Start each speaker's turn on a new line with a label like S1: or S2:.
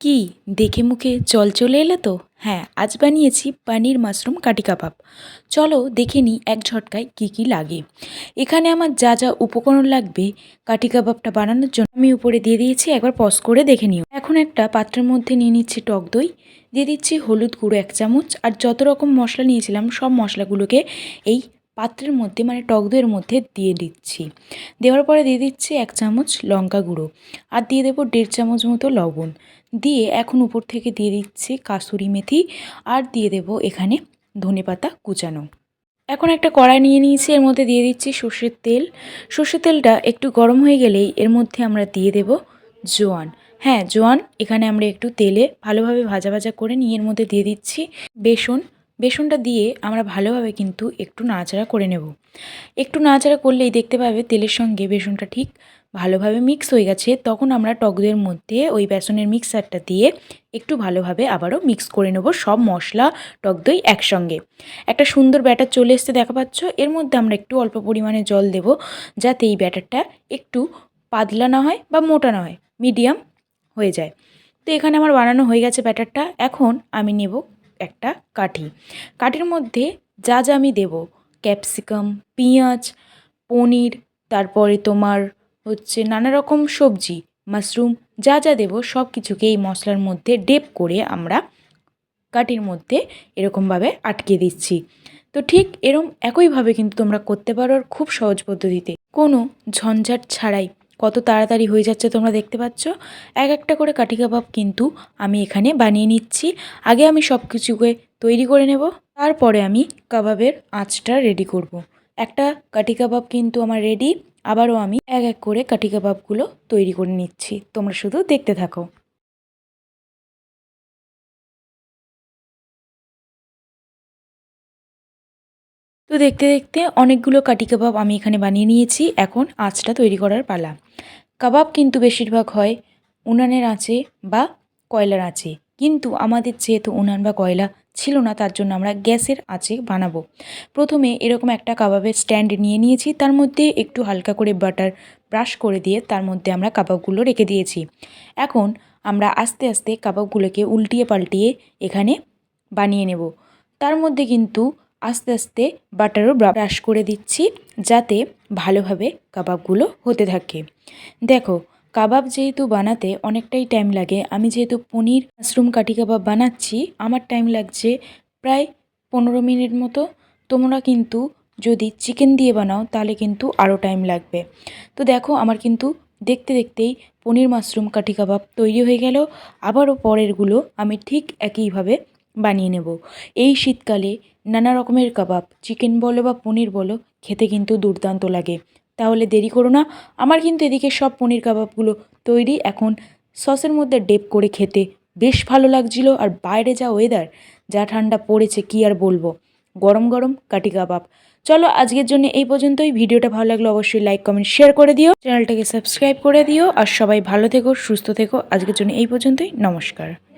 S1: কি? দেখে মুখে জল চলে এলো তো? হ্যাঁ আজ বানিয়েছি পানির মাশরুম কাটি কাবাব। চলো দেখে নিই এক ঝটকায় কি কি লাগে। এখানে আমার যা যা উপকরণ লাগবে কাটি কাবাবটা বানানোর জন্য আমি উপরে দিয়ে দিয়েছি, একবার পজ করে দেখে নিও। এখন একটা পাত্রের মধ্যে নিয়ে নিচ্ছি টক দই, দিয়ে দিচ্ছি হলুদ গুঁড়ো এক চামচ, আর যত রকম মশলা নিয়েছিলাম সব মশলাগুলোকে এই পাত্রের মধ্যে মানে টক দইয়ের মধ্যে দিয়ে দিচ্ছি। দেওয়ার পরে দিয়ে দিচ্ছি এক চামচ লঙ্কা গুঁড়ো আর দিয়ে দেবো দেড় চামচ মতো লবণ। দিয়ে এখন উপর থেকে দিয়ে দিচ্ছি কাসুরি মেথি আর দিয়ে দেব এখানে ধনে পাতা কুচানো। এখন একটা কড়াই নিয়ে নিয়েছি, এর মধ্যে দিয়ে দিচ্ছি সর্ষের তেল। সর্ষের তেলটা একটু গরম হয়ে গেলেই এর মধ্যে আমরা দিয়ে দেব জোয়ান। হ্যাঁ জোয়ান এখানে আমরা একটু তেলে ভালোভাবে ভাজা ভাজা করে নিয়ে এর মধ্যে দিয়ে দিচ্ছি বেসন বেসনটা দিয়ে আমরা ভালোভাবে কিন্তু একটু নাড়াচাড়া করে নেব। একটু নাড়াচাড়া করলেই দেখতে পাবে তেলের সঙ্গে বেসনটা ঠিক ভালোভাবে মিক্স হয়ে গেছে। তখন আমরা টক দইয়ের মধ্যে ওই বেসনের মিক্সারটা দিয়ে একটু ভালোভাবে আবারও মিক্স করে নেব সব মশলা, টক দই একসঙ্গে। একটা সুন্দর ব্যাটার চলে এসছে দেখা পাচ্ছ? এর মধ্যে আমরা একটু অল্প পরিমাণে জল দেব যাতে এই ব্যাটারটা একটু পাতলা না হয় বা মোটা না হয়, মিডিয়াম হয়ে যায়। তো এখানে আমার বানানো হয়ে গেছে ব্যাটারটা। এখন আমি নেব একটা কাঠি। কাঠির মধ্যে যা যা আমি দেব, ক্যাপসিকাম, পেঁয়াজ, পনির, তারপরে তোমার হচ্ছে নানা রকম সবজি, মাশরুম, যা যা দেবো, সব কিছুকে এই মশলার মধ্যে ডেপ করে আমরা কাঠির মধ্যে এরকমভাবে আটকে দিচ্ছি। তো ঠিক এরম একইভাবে কিন্তু তোমরা করতে পারো আর খুব সহজ পদ্ধতিতে। কোনো ঝঞ্ঝাট ছাড়াই কত তাড়াতাড়ি হয়ে যাচ্ছে তোমরা দেখতে পাচ্ছ। এক একটা করে কাঠি কাবাব কিন্তু আমি এখানে বানিয়ে নিচ্ছি। আগে আমি সব কিছুকে তৈরি করে নেব। তারপরে আমি কাবাবের আঁচটা রেডি করব। একটা কাঠি কাবাব কিন্তু আমার রেডি আবারও আমি এক এক করে কাঠি কাবাবগুলো তৈরি করে নিচ্ছি। তোমরা শুধু দেখতে থাকো। তো দেখতে দেখতে অনেকগুলো কাটি কাবাব আমি এখানে বানিয়ে নিয়েছি। এখন আঁচটা তৈরি করার পালা। কাবাব কিন্তু বেশিরভাগ হয় উনানের আঁচে বা কয়লার আঁচে। কিন্তু আমাদের যেহেতু উনান বা কয়লা ছিল না, তার জন্য আমরা গ্যাসের আঁচে বানাবো। প্রথমে এরকম একটা কাবাবের স্ট্যান্ড নিয়ে নিয়েছি। তার মধ্যে একটু হালকা করে বাটার ব্রাশ করে দিয়ে তার মধ্যে আমরা কাবাবগুলো রেখে দিয়েছি। এখন আমরা আস্তে আস্তে কাবাবগুলোকে উল্টিয়ে পাল্টিয়ে এখানে বানিয়ে নেব। তার মধ্যে কিন্তু আস্তে আস্তে বাটারও ব্রাশ করে দিচ্ছি যাতে ভালোভাবে কাবাবগুলো হতে থাকে। দেখো, কাবাব যেহেতু বানাতে অনেকটাই টাইম লাগে, আমি যেহেতু পনির মাশরুম কাঠি কাবাব বানাচ্ছি, আমার টাইম লাগছে প্রায় পনেরো মিনিট মতো। তোমরা কিন্তু যদি চিকেন দিয়ে বানাও, তাহলে কিন্তু আরও টাইম লাগবে। তো দেখো, আমার কিন্তু দেখতে দেখতেই পনির মাশরুম কাঠি কাবাব তৈরি হয়ে গেল। আবারও পরেরগুলো আমি ঠিক একইভাবে বানিয়ে নেব। এই শীতকালে নানা রকমের কাবাব, চিকেন বলো বা পনির বলো, খেতে কিন্তু দুর্দান্ত লাগে। তাহলে দেরি করো না, আমার কিন্তু এদিকে সব পনির কাবাবগুলো তৈরি। এখন সসের মধ্যে ডেপ করে খেতে বেশ ভালো লাগছিল। আর বাইরে যা ওয়েদার যা ঠান্ডা পড়েছে, কি আর বলব? গরম গরম কাটি কাবাব। চলো আজকের জন্য এই পর্যন্তই। ভিডিওটা ভালো লাগলে অবশ্যই লাইক কমেন্ট শেয়ার করে দিও। চ্যানেলটাকে সাবস্ক্রাইব করে দিও। আর সবাই ভালো থেকো, সুস্থ থেকো। আজকের জন্য এই পর্যন্তই। নমস্কার।